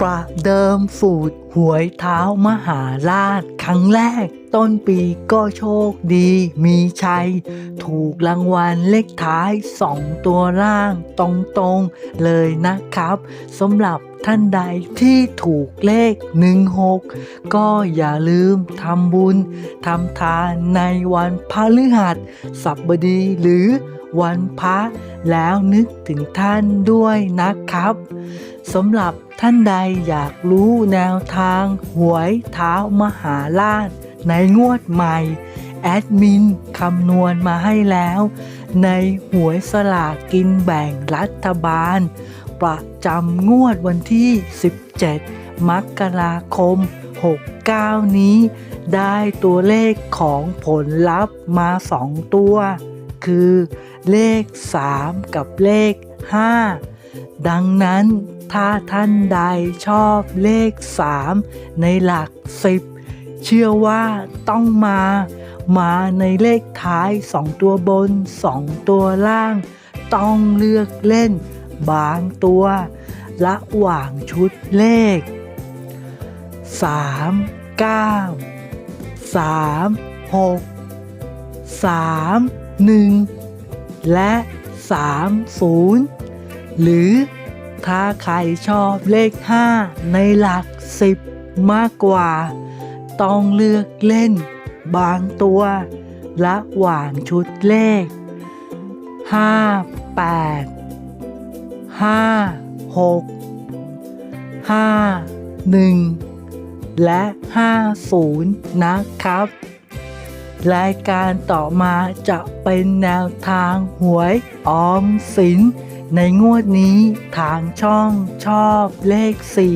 ประเดิมสูตรหวยเท้ามหาราชครั้งแรก ต้นปีก็โชคดีมีชัย ถูกรางวัลเลขท้ายสองตัวล่างตรงๆเลยนะครับสำหรับท่านใดที่ถูกเลข 16 ก็อย่าลืมทำบุญทำทานในวันพฤหัสบดีหรือ วันพระแล้วนึกถึงท่านด้วยนะครับสำหรับท่านใดอยากรู้แนวทางหวยเท้ามหาราชในงวดใหม่ แอดมินคำนวณมาให้แล้ว ในหวยสลากกินแบ่งรัฐบาล ประจำงวดวันที่ 17 มกราคม 69 นี้ ได้ตัวเลขของผลลัพธ์มา 2 ตัว คือ เลข 3 กับเลข 5 ดังนั้นถ้าท่านใดชอบเลข 3 ในหลัก 10 เชื่อว่าต้องมา มาในเลขท้าย 2 ตัวบน 2 ตัวล่าง ต้องเลือกเล่นบางตัวระหว่างชุดเลข 3 9 3 6 3 1 และ 3 0 หรือถ้าใครชอบเลข 5 ในหลัก 10 มากกว่า ต้องเลือกเล่น บางตัวระหว่างชุดเลข 5 8 5 6 5 1 และ 50 นะครับ รายการต่อมาจะเป็นแนวทางหวยออมสิน ในงวดนี้ทางช่องชอบเลข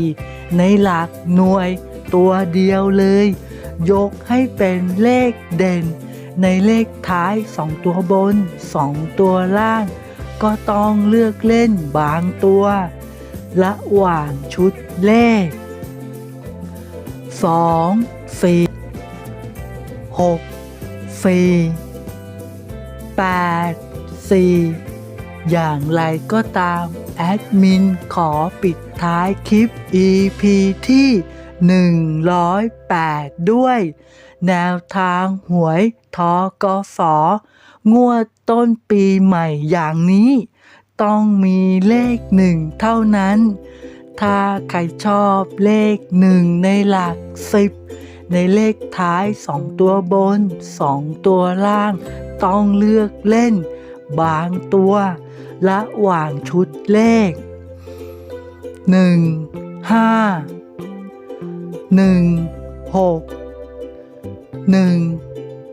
4 ในหลักหน่วยตัวเดียวเลย ยกให้เป็นเลขเด่น ในเลขท้าย 2 ตัวบน 2 ตัวล่าง ก็ต้องเลือกเล่นบางตัวระหว่างชุดเลข 2 4 6 4 8 4 อย่างไรก็ตาม แอดมินขอปิดท้ายคลิป EP ที่ 108 ด้วย แนวทางหวยทกสงวดต้นปีใหม่อย่างนี้ ต้องมีเลขหนึ่งเท่านั้น ถ้าใครชอบเลขหนึ่งในหลักสิบ ในเลขท้าย 2 ตัวบน 2 ตัวล่าง ต้องเลือกเล่น บางตัวระหว่างชุดเลข 1 5 1 6 1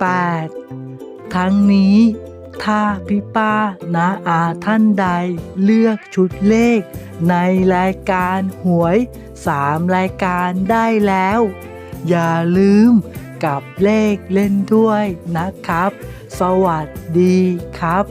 8 ทั้งนี้ถ้าพี่ป้านาอาท่านใดเลือกชุดเลข ในรายการหวย 3 รายการได้แล้ว อย่าลืมกับเลขเล่นด้วยนะครับ สวัสดีครับ